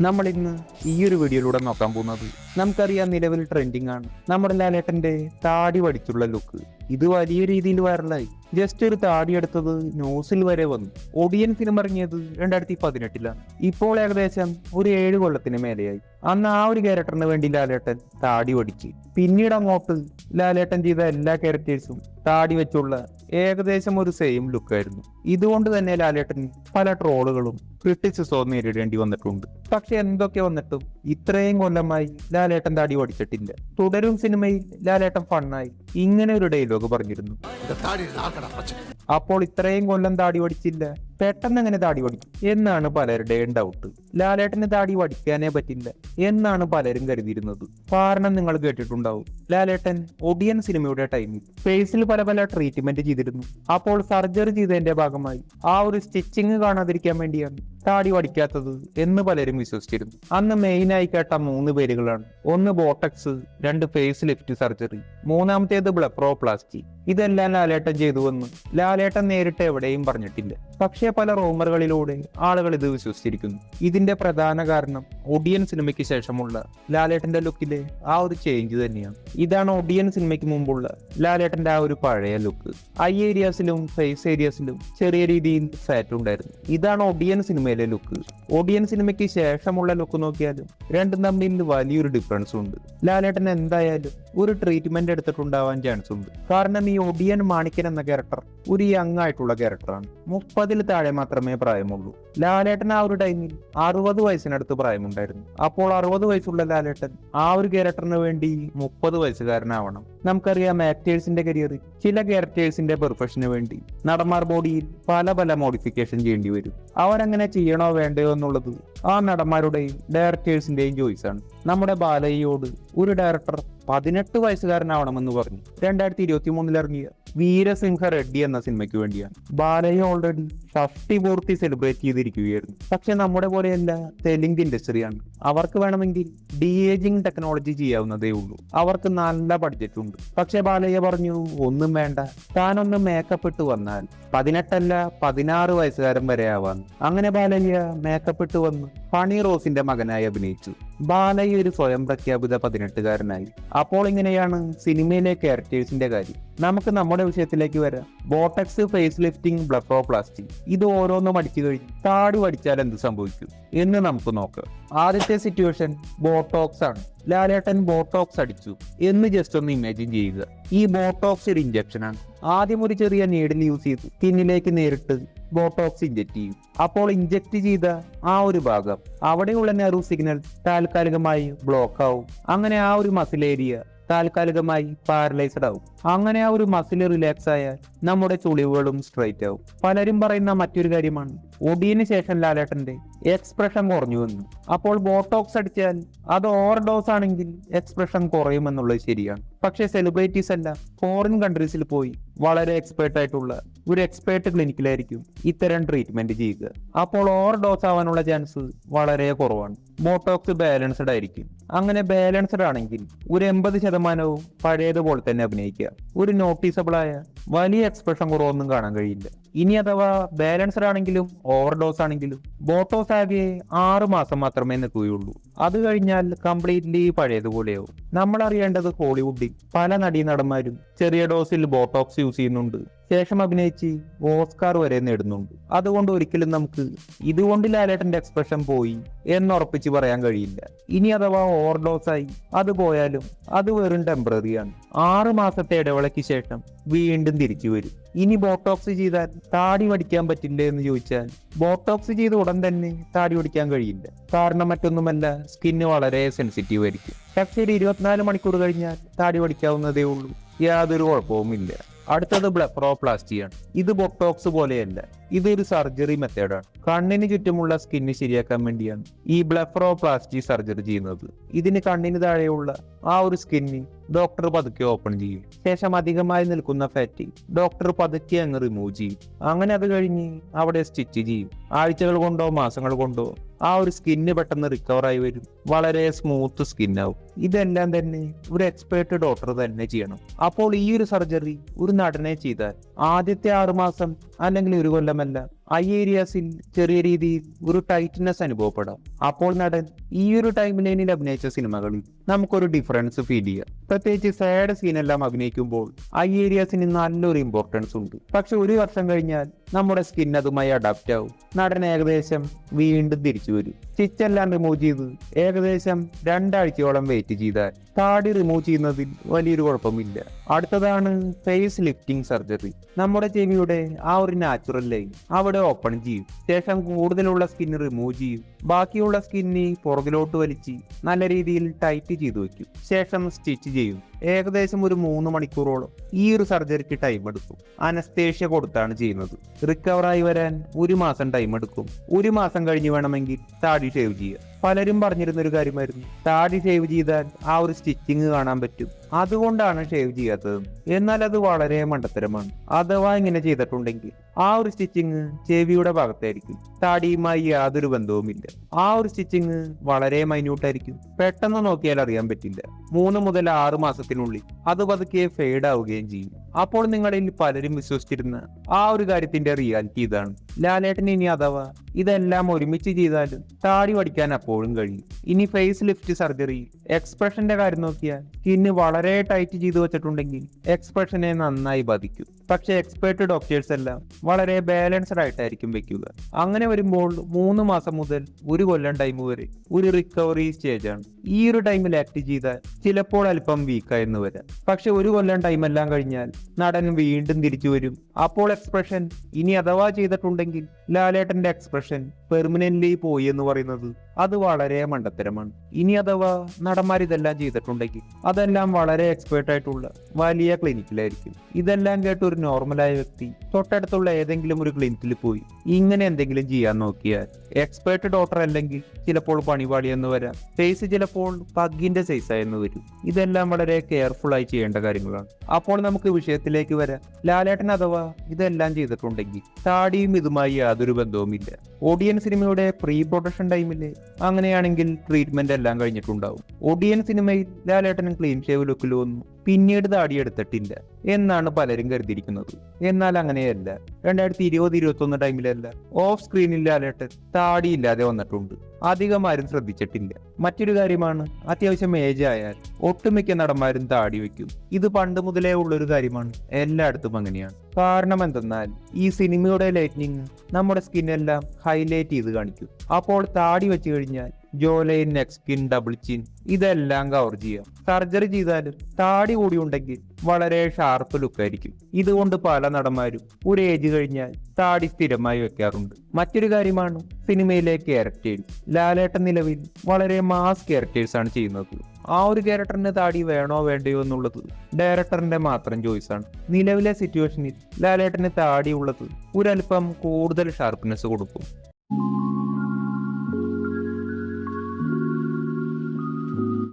നമ്മൾ ഇന്ന് ഈ ഒരു വീഡിയോയിലൂടെ നോക്കാൻ പോകുന്നത് നമുക്കറിയാം നിലവിൽ ട്രെൻഡിങ് ആണ്. നമ്മുടെ ലാലേട്ടന്റെ താടി പഠിച്ചുള്ള ലുക്ക് ഇത് വലിയ രീതിയിൽ വൈറലായി ജസ്റ്റ് ഒരു താടി എടുത്തത് ന്യൂസിൽ വരെ വന്നു. ഒടിയൻ ഫിലിം ഇറങ്ങിയത് രണ്ടായിരത്തി പതിനെട്ടിലാണ്. ഇപ്പോൾ ഏകദേശം ഒരു ഏഴ് കൊല്ലത്തിന് മേലെയായി. അന്ന് ആ ഒരു ക്യാരക്ടറിന് വേണ്ടി ലാലേട്ടൻ താടി പഠിച്ച് പിന്നീട് അങ്ങോട്ട് ലാലേട്ടൻ ചെയ്ത എല്ലാ ക്യാരക്ടേഴ്സും താടി വെച്ചുള്ള ഏകദേശം ഒരു സെയിം ലുക്കായിരുന്നു ഇതുകൊണ്ട് തന്നെ ലാലേട്ടന് പല ട്രോളുകളും ക്രിട്ടിസിസവും നേരിടേണ്ടി വന്നിട്ടുണ്ട്. പക്ഷെ എന്തൊക്കെ വന്നിട്ടും ഇത്രയും കൊല്ലമായി ലാലേട്ടൻ ലാലേട്ടൻ താടി ഓടിച്ചിട്ടില്ല തുടരും സിനിമയിൽ ലാലേട്ടൻ ഫണ്ണായി. ഇങ്ങനെ ഒരു ഡയലോഗ് പറഞ്ഞിരുന്നു. അപ്പോൾ ഇത്രയും കൊല്ലം താടി ഓടിച്ചില്ല. പെട്ടെന്ന് എങ്ങനെ താടി ഓടിക്കും? എന്നാണ് പലരുടെയും ഡൗട്ട് ലാലേട്ടന് താടി വടിക്കാനേ പറ്റില്ല. എന്നാണ് പലരും കരുതിയിരുന്നത്. കാരണം നിങ്ങൾ കേട്ടിട്ടുണ്ടാവും. ലാലേട്ടൻ ഒടിയൻ സിനിമയുടെ ടൈമിൽ ഫേസിൽ പല പല ട്രീറ്റ്മെന്റ് ചെയ്തിരുന്നു. അപ്പോൾ സർജറി ചെയ്തതിന്റെ ഭാഗമായി. ആ ഒരു സ്റ്റിച്ചിങ് കാണാതിരിക്കാൻ വേണ്ടിയാണ്. താടി പഠിക്കാത്തത് എന്ന് പലരും വിശ്വസിച്ചിരുന്നു. അന്ന് മെയിൻ ആയി കേട്ട മൂന്ന് പേരുകളാണ്. ഒന്ന് ബോട്ടക്സ് രണ്ട് ഫേസ് ലിഫ്റ്റ് സർജറി മൂന്നാമത്തേത് ബ്ലപ്രോപ്ലാസ്റ്റി ഇതെല്ലാം ലാലേട്ടൻ ചെയ്തുവെന്ന് ലാലേട്ടൻ നേരിട്ട് എവിടെയും പറഞ്ഞിട്ടില്ല. പക്ഷേ പല റൂമറുകളിലൂടെ ആളുകൾ ഇത് വിശ്വസിച്ചിരിക്കുന്നു. ഇതിന്റെ പ്രധാന കാരണം ഒടിയൻ സിനിമയ്ക്ക് ശേഷമുള്ള ലാലേട്ടന്റെ ലുക്കിലെ ആ ഒരു ചേഞ്ച് തന്നെയാണ്. ഇതാണ് ഒടിയൻ സിനിമയ്ക്ക് മുമ്പുള്ള ലാലേട്ടന്റെ ആ ഒരു പഴയ ലുക്ക് ഐ ഏരിയാസിലും ഫേസ് ഏരിയാസിലും ചെറിയ രീതിയിൽ ഫാറ്റ് ഉണ്ടായിരുന്നു. ഇതാണ് ഒടിയൻ സിനിമയിലെ ലുക്ക് ഒടിയൻ സിനിമയ്ക്ക് ശേഷമുള്ള ലുക്ക് നോക്കിയാലും രണ്ടും തമ്മിൽ വലിയൊരു ഡിഫറൻസ് ഉണ്ട്. ലാലേട്ടൻ എന്തായാലും ഒരു ട്രീറ്റ്മെന്റ് എടുത്തിട്ടുണ്ടാവാൻ ചാൻസ് ഉണ്ട്. കാരണം ഈ ഒടിയൻ മാണിക്കൻ എന്ന ക്യാരക്ടർ ഒരു യങ് ആയിട്ടുള്ള ക്യാരക്ടറാണ് മുപ്പതിൽ താഴെ മാത്രമേ പ്രായമുള്ളൂ. ലാലേട്ടൻ ആ ഒരു ടൈമിൽ അറുപത് വയസ്സിനടുത്ത് പ്രായമുണ്ടായിരുന്നു. അപ്പോൾ അറുപത് വയസ്സുള്ള ലാലേട്ടൻ ആ ഒരു ക്യാരക്ടറിന് വേണ്ടി മുപ്പത് വയസ്സുകാരനാവണം. നമുക്കറിയാം ആക്ടേഴ്സിന്റെ കരിയർ ചില ക്യാരക്ടേഴ്സിന്റെ പെർഫെക്ഷന് വേണ്ടി നടന്മാർ ബോഡിയിൽ പല പല മോഡിഫിക്കേഷൻ ചെയ്യേണ്ടി വരും. അവരങ്ങനെ ചെയ്യണോ വേണ്ടയോ എന്നുള്ളത് ആ നടന്മാരുടെയും ഡയറക്ടേഴ്സിന്റെയും ചോയ്സാണ് നമ്മുടെ ബാലയ്യോട് ഒരു ഡയറക്ടർ പതിനെട്ട് വയസ്സുകാരനാവണമെന്ന് പറഞ്ഞു. രണ്ടായിരത്തി ഇരുപത്തി മൂന്നിൽ ഇറങ്ങിയ വീരസിംഹ റെഡ്ഡി എന്ന സിനിമയ്ക്ക് വേണ്ടിയാണ്. ബാലയെ ഓൾറെഡി ഷഷ്ടി പൂർത്തി സെലിബ്രേറ്റ് ചെയ്തിരിക്കുകയായിരുന്നു. പക്ഷെ നമ്മുടെ പോലെയല്ല തെലുങ്ക് ഇൻഡസ്ട്രിയാണ് അവർക്ക് വേണമെങ്കിൽ ഡി ഏജിങ് ടെക്നോളജി ചെയ്യാവുന്നതേ ഉള്ളൂ. അവർക്ക് നല്ല ബഡ്ജറ്റ് ഉണ്ട്. പക്ഷെ ബാലയ്യ പറഞ്ഞു ഒന്നും വേണ്ട. താനൊന്ന് മേക്കപ്പ് ഇട്ട് വന്നാൽ പതിനെട്ടല്ല പതിനാറ് വയസ്സുകാരൻ വരെ ആവാൻ അങ്ങനെ ബാലയ്യ മേക്കപ്പ് ഇട്ട് വന്ന് ഫണി റോസിന്റെ മകനായി അഭിനയിച്ചു. ബാലയ്യ ഒരു സ്വയം പ്രഖ്യാപിത പതിനെട്ടുകാരനായി. അപ്പോൾ ഇങ്ങനെയാണ് സിനിമയിലെ ക്യാരക്ടേഴ്സിന്റെ കാര്യം? നമുക്ക് നമ്മുടെ വിഷയത്തിലേക്ക് വരാം. ബോട്ടക്സ് ഫേസ് ലിഫ്റ്റിംഗ് ബ്ലഫോപ്ലാസ്റ്റി ഇത് ഓരോന്നും അടിച്ചു കഴിഞ്ഞ് താടി പഠിച്ചാൽ എന്ത് സംഭവിക്കും എന്ന് നമുക്ക് നോക്കാം. ആദ്യത്തെ സിറ്റുവേഷൻ ബോട്ടോക്സ് ആണ്. ലാലേട്ടൻ ബോട്ടോക്സ് അടിച്ചു എന്ന് ജസ്റ്റ് ഒന്ന് ഇമാജിൻ ചെയ്യുക. ഈ ബോട്ടോക്സ് ഒരു ഇഞ്ചക്ഷൻ ആണ്. ആദ്യം ഒരു ചെറിയ നീഡിൽ യൂസ് ചെയ്ത് സ്കിന്നിലേക്ക് നേരിട്ട് ബോട്ടോക്സ് ഇഞ്ചക്ട് ചെയ്യും അപ്പോൾ ഇഞ്ചക്ട് ചെയ്ത ആ ഒരു ഭാഗം അവിടെയുള്ള നെറു സിഗ്നൽ താൽക്കാലികമായി ബ്ലോക്ക് ആവും അങ്ങനെ ആ ഒരു മസിൽ ഏരിയ താൽക്കാലികമായി പാരലൈസ്ഡ് ആവും. അങ്ങനെ ആ ഒരു മസിൽ റിലാക്സ് ആയാൽ നമ്മുടെ ചുളിവുകളും സ്ട്രൈറ്റ് ആവും. പലരും പറയുന്ന മറ്റൊരു കാര്യമാണ്. ഒടിയന് ശേഷം ലാലേട്ടന്റെ എക്സ്പ്രഷൻ കുറഞ്ഞു എന്ന് അപ്പോൾ ബോട്ടോക്സ് അടിച്ചാൽ അത് ഓവർ ഡോസ് ആണെങ്കിൽ എക്സ്പ്രഷൻ കുറയുമെന്നുള്ളത് ശരിയാണ്. പക്ഷേ സെലിബ്രിറ്റീസ് അല്ല ഫോറിൻ കൺട്രീസിൽ പോയി വളരെ എക്സ്പേർട്ട് ആയിട്ടുള്ള ഒരു എക്സ്പേർട്ട് ക്ലിനിക്കിലായിരിക്കും ഇത്തരം ട്രീറ്റ്മെന്റ് ചെയ്യുക. അപ്പോൾ ഓവർ ഡോസ് ആവാനുള്ള ചാൻസ് വളരെ കുറവാണ്. ബോട്ടോക്സ് ബാലൻസ്ഡ് ആയിരിക്കും. അങ്ങനെ ബാലൻസ്ഡ് ആണെങ്കിൽ ഒരു എൺപത് ശതമാനവും പഴയതുപോലെ തന്നെ അഭിനയിക്കുക. ഒരു നോട്ടീസബിൾ ആയ വലിയ എക്സ്പ്രഷൻ കുറവൊന്നും കാണാൻ കഴിയില്ല. ഇനി അഥവാ ബാലൻസ്ഡ് ആണെങ്കിലും ഓവർഡോസ് ആണെങ്കിലും ബോട്ടോസ് ആകെ ആറ് മാസം മാത്രമേ നിൽക്കുകയുള്ളൂ. അത് കഴിഞ്ഞാൽ കംപ്ലീറ്റ്ലി പഴയതുപോലെയാവും. നമ്മൾ അറിയേണ്ടത് ഹോളിവുഡിൽ പല നടീനടന്മാരും ചെറിയ ഡോസിൽ ബോട്ടോക്സ് യൂസ് ചെയ്യുന്നുണ്ട്. ശേഷം അഭിനയിച്ച് ഓസ്കാർ വരെ നേടുന്നുണ്ട്. അതുകൊണ്ട് ഒരിക്കലും നമുക്ക് ഇതുകൊണ്ട് ലാലേട്ടന്റെ എക്സ്പ്രഷൻ പോയി എന്ന് എന്നുറപ്പിച്ച് പറയാൻ കഴിയില്ല. ഇനി അഥവാ ഓവർഡോസ് ആയി അത് പോയാലും അത് വെറും ടെമ്പററിയാണ് ആറു മാസത്തെ ഇടവേളയ്ക്ക് ശേഷം വീണ്ടും തിരിച്ചു വരും. ഇനി ബോട്ടോക്സ് ചെയ്താൽ താടി വടിക്കാൻ പറ്റില്ല എന്ന് ചോദിച്ചാൽ ബോട്ടോക്സ് ചെയ്ത ഉടൻ തന്നെ താടി വടിക്കാൻ കഴിയില്ല. കാരണം മറ്റൊന്നുമല്ല സ്കിന്ന് വളരെ സെൻസിറ്റീവ് ആയിരിക്കും. പക്ഷേ ഒരു ഇരുപത്തിനാല് മണിക്കൂർ കഴിഞ്ഞാൽ താടി വടിക്കാവുന്നതേ ഉള്ളൂ. യാതൊരു കുഴപ്പവുമില്ല. അടുത്തത് ബ്ലെഫറോപ്ലാസ്റ്റിയാണ് ഇത് ബൊട്ടോക്സ് പോലെയല്ല. ഇതൊരു സർജറി മെത്തേഡാണ് കണ്ണിന് ചുറ്റുമുള്ള സ്കിന്ന് ശരിയാക്കാൻ വേണ്ടിയാണ് ഈ ബ്ലെഫറോപ്ലാസ്റ്റി സർജറി ചെയ്യുന്നത്. ഇതിന് കണ്ണിന് താഴെയുള്ള ആ ഒരു സ്കിന്ന് ഡോക്ടർ പതുക്കെ ഓപ്പൺ ചെയ്യും. ശേഷം അധികമായി നിൽക്കുന്ന ഫാറ്റ് ഡോക്ടർ പതുക്കെ അങ്ങ് റിമൂവ് ചെയ്യും. അങ്ങനെ അത് കഴിഞ്ഞ് അവിടെ സ്റ്റിച്ച് ചെയ്യും. ആഴ്ചകൾ കൊണ്ടോ മാസങ്ങൾ കൊണ്ടോ ആ ഒരു സ്കിന്ന് പെട്ടെന്ന് റിക്കവർ ആയി വരും. വളരെ സ്മൂത്ത് സ്കിൻ ആവും. ഇതെല്ലാം തന്നെ ഒരു എക്സ്പേർട്ട് ഡോക്ടർ തന്നെ ചെയ്യണം. അപ്പോൾ ഈ ഒരു സർജറി ഒരു നടനെ ചെയ്താൽ ആദ്യത്തെ ആറുമാസം അല്ലെങ്കിൽ ഒരു കൊല്ലമല്ല ഐ ഏരിയാസിൽ ചെറിയ രീതിയിൽ ഒരു ടൈറ്റ്നെസ് അനുഭവപ്പെടാം. അപ്പോൾ നടൻ ഈ ഒരു ടൈം ലൈനിൽ അഭിനയിച്ച സിനിമകളിൽ നമുക്കൊരു ഡിഫറൻസ് ഫീൽ ചെയ്യാം. പ്രത്യേകിച്ച് സാഡ് സീനെല്ലാം അഭിനയിക്കുമ്പോൾ ഐ ഏരിയാസിന് നല്ലൊരു ഇമ്പോർട്ടൻസ് ഉണ്ട്. പക്ഷെ ഒരു വർഷം കഴിഞ്ഞാൽ നമ്മുടെ സ്കിൻ അതുമായി അഡാപ്റ്റ് ആവും. നടൻ ഏകദേശം വീണ്ടും തിരിച്ചു വരും. സ്റ്റിച്ചെല്ലാം റിമൂവ് ചെയ്ത് ഏകദേശം രണ്ടാഴ്ചയോളം വെയിറ്റ് ചെയ്താൽ താടി റിമൂവ് ചെയ്യുന്നതിൽ വലിയൊരു കുഴപ്പമില്ല. അടുത്തതാണ് ഫേസ് ലിഫ്റ്റിംഗ് സർജറി നമ്മുടെ ചെവിയുടെ ആ ഒരു നാച്ചുറൽ ലൈൻ അവിടെ ഓപ്പൺ ചെയ്യും. ശേഷം കൂടുതലുള്ള സ്കിൻ റിമൂവ് ചെയ്യും. ബാക്കിയുള്ള സ്കിന്നി പുറകിലോട്ട് വലിച്ച് നല്ല രീതിയിൽ ടൈറ്റ് ചെയ്തു വെക്കും. ശേഷം സ്റ്റിച്ച് ചെയ്യും. ഏകദേശം ഒരു മൂന്ന് മണിക്കൂറോളം ഈ ഒരു സർജറിക്ക് ടൈം എടുക്കും. അനസ്തേഷ്യ കൊടുത്താണ് ചെയ്യുന്നത്. റിക്കവറായി വരാൻ ഒരു മാസം ടൈം എടുക്കും. ഒരു മാസം കഴിഞ്ഞ് വേണമെങ്കിൽ താടി ഷേവ് ചെയ്യുക. പലരും പറഞ്ഞിരുന്ന ഒരു കാര്യമായിരുന്നു. താടി ഷേവ് ചെയ്താൽ ആ ഒരു സ്റ്റിച്ചിങ് കാണാൻ പറ്റും. അതുകൊണ്ടാണ് ഷേവ് ചെയ്യാത്തത്. എന്നാൽ അത് വളരെ മണ്ടത്തരമാണ്. അഥവാ ഇങ്ങനെ ചെയ്തിട്ടുണ്ടെങ്കിൽ ആ ഒരു സ്റ്റിച്ചിങ് ചെവിയുടെ ഭാഗത്തായിരിക്കും. താടിയുമായി യാതൊരു ബന്ധവുമില്ല. ആ ഒരു സ്റ്റിച്ചിങ് വളരെ മൈന്യൂട്ടായിരിക്കും പെട്ടെന്ന് നോക്കിയാൽ അറിയാൻ പറ്റില്ല. മൂന്ന് മുതൽ ആറ് മാസത്തിനുള്ളിൽ അത് പതുക്കെ ഫെയ്ഡ് ആവുകയും ചെയ്യും. അപ്പോൾ നിങ്ങളിൽ പലരും വിശ്വസിച്ചിരുന്ന ആ ഒരു കാര്യത്തിന്റെ റിയാലിറ്റി ഇതാണ്. ലാലേട്ടൻ ഇനി അഥവാ ഇതെല്ലാം ഒരുമിച്ച് ചെയ്താലും താടി പഠിക്കാൻ അപ്പോഴും കഴിയും. ഇനി ഫേസ് ലിഫ്റ്റ് സർജറി എക്സ്പ്രഷന്റെ കാര്യം നോക്കിയാൽ സ്കിന്ന് വളരെ ടൈറ്റ് ചെയ്തു വെച്ചിട്ടുണ്ടെങ്കിൽ എക്സ്പ്രഷനെ നന്നായി ബാധിക്കും. പക്ഷെ എക്സ്പേർട്ട് ഡോക്ടേഴ്സ് എല്ലാം വളരെ ബാലൻസ്ഡ് ആയിട്ടായിരിക്കും വെക്കുക. അങ്ങനെ വരുമ്പോൾ മൂന്ന് മാസം മുതൽ ഒരു കൊല്ലം ടൈം വരെ ഒരു റിക്കവറി സ്റ്റേജ് ആണ്. ഈ ഒരു ടൈമിൽ ആക്ട് ചെയ്താൽ ചിലപ്പോൾ അല്പം വീക്കായെന്ന് വരാം. പക്ഷെ ഒരു കൊല്ലം ടൈം എല്ലാം കഴിഞ്ഞാൽ നടൻ വീണ്ടും തിരിച്ചു വരും. അപ്പോൾ എക്സ്പ്രഷൻ ഇനി അഥവാ ചെയ്തിട്ടുണ്ടെങ്കിൽ ലാലേട്ടന്റെ എക്സ്പ്രഷൻ പെർമനന്റ്ലി പോയി എന്ന് പറയുന്നത് അത് വളരെ മണ്ടത്തരമാണ്. ഇനി അഥവാ നടന്മാർ ഇതെല്ലാം ചെയ്തിട്ടുണ്ടെങ്കിൽ അതെല്ലാം വളരെ എക്സ്പേർട്ട് ആയിട്ടുള്ള വലിയ ക്ലിനിക്കിലായിരിക്കും ഇതെല്ലാം കേട്ട് ഒരു നോർമലായ വ്യക്തി തൊട്ടടുത്തുള്ള ഏതെങ്കിലും ഒരു ക്ലിനിക്കിൽ പോയി ഇങ്ങനെ എന്തെങ്കിലും ചെയ്യാൻ നോക്കിയാൽ എക്സ്പേർട്ട് ഡോക്ടർ അല്ലെങ്കിൽ ചിലപ്പോൾ പണിപാടി എന്ന് വരാം. ഫേസ് ചിലപ്പോൾ പഗിന്റെ സൈസ് ആയെന്ന് വരും. ഇതെല്ലാം വളരെ കെയർഫുൾ ആയി ചെയ്യേണ്ട കാര്യങ്ങളാണ്. അപ്പോൾ നമുക്ക് വിഷയത്തിലേക്ക് വരാം. ലാലേട്ടൻ അഥവാ ഇതെല്ലാം ചെയ്തിട്ടുണ്ടെങ്കിൽ താടിയും ഇതുമായി യാതൊരു ബന്ധവുമില്ല. ഓഡിയൻ സിനിമയുടെ പ്രീ പ്രൊഡക്ഷൻ ടൈമിൽ അങ്ങനെയാണെങ്കിൽ ട്രീറ്റ്മെന്റ് എല്ലാം കഴിഞ്ഞിട്ടുണ്ടാവും. ഓഡിയൻ സിനിമയിൽ ലാലേട്ടനും ക്ലീൻ ഷേവ് ലുക്കിൽ വന്നു. പിന്നീട് താടിയെടുത്തിട്ടില്ല എന്നാണ് പലരും കരുതിയിരിക്കുന്നത്. എന്നാൽ അങ്ങനെയല്ല. രണ്ടായിരത്തി ഇരുപത് ഇരുപത്തി ഒന്ന് ടൈമിലല്ല ഓഫ് സ്ക്രീനിൽ ലാലേട്ടൻ താടിയില്ലാതെ വന്നിട്ടുണ്ട്. അധികം ആരും ശ്രദ്ധിച്ചിട്ടില്ല മറ്റൊരു കാര്യമാണ് അത്യാവശ്യം ഏജ് ആയാൽ ഒട്ടുമിക്ക നടന്മാരും താടി വെക്കും. ഇത് പണ്ട് മുതലേ ഉള്ളൊരു കാര്യമാണ്. എല്ലായിടത്തും അങ്ങനെയാണ്. കാരണം എന്തെന്നാൽ ഈ സിനിമയുടെ ലൈറ്റ്നിങ് നമ്മുടെ സ്കിന്നെല്ലാം ഹൈലൈറ്റ് ചെയ്ത് കാണിക്കും. അപ്പോൾ താടി വെച്ച് കഴിഞ്ഞാൽ jawline neck skin double chin ഇതെല്ലാം കവർ ചെയ്യാം. സർജറി ചെയ്താൽ താടി കൂടി ഉണ്ടെങ്കിൽ വളരെ ഷാർപ്പ് ലുക്കായിരിക്കും ഇതുകൊണ്ട് പല നടന്മാരും ഒരു ഏജ് കഴിഞ്ഞാൽ താടി സ്ഥിരമായി വെക്കാറുണ്ട്. മറ്റൊരു കാര്യമാണ് സിനിമയിലെ ക്യാരക്ടേഴ്സ് ലാലേട്ടൻ നിലവിൽ വളരെ മാസ് ക്യാരക്ടേഴ്സ് ആണ് ചെയ്യുന്നത്. ആ ഒരു ക്യാരക്ടറിന് താടി വേണോ വേണ്ടയോ എന്നുള്ളത് ഡയറക്ടറിന്റെ മാത്രം ചോയ്സ് ആണ്. നിലവിലെ സിറ്റുവേഷനിൽ ലാലേട്ടന് താടി ഉള്ളത് ഒരല്പം കൂടുതൽ ഷാർപ്പ്നെസ് കൊടുക്കും.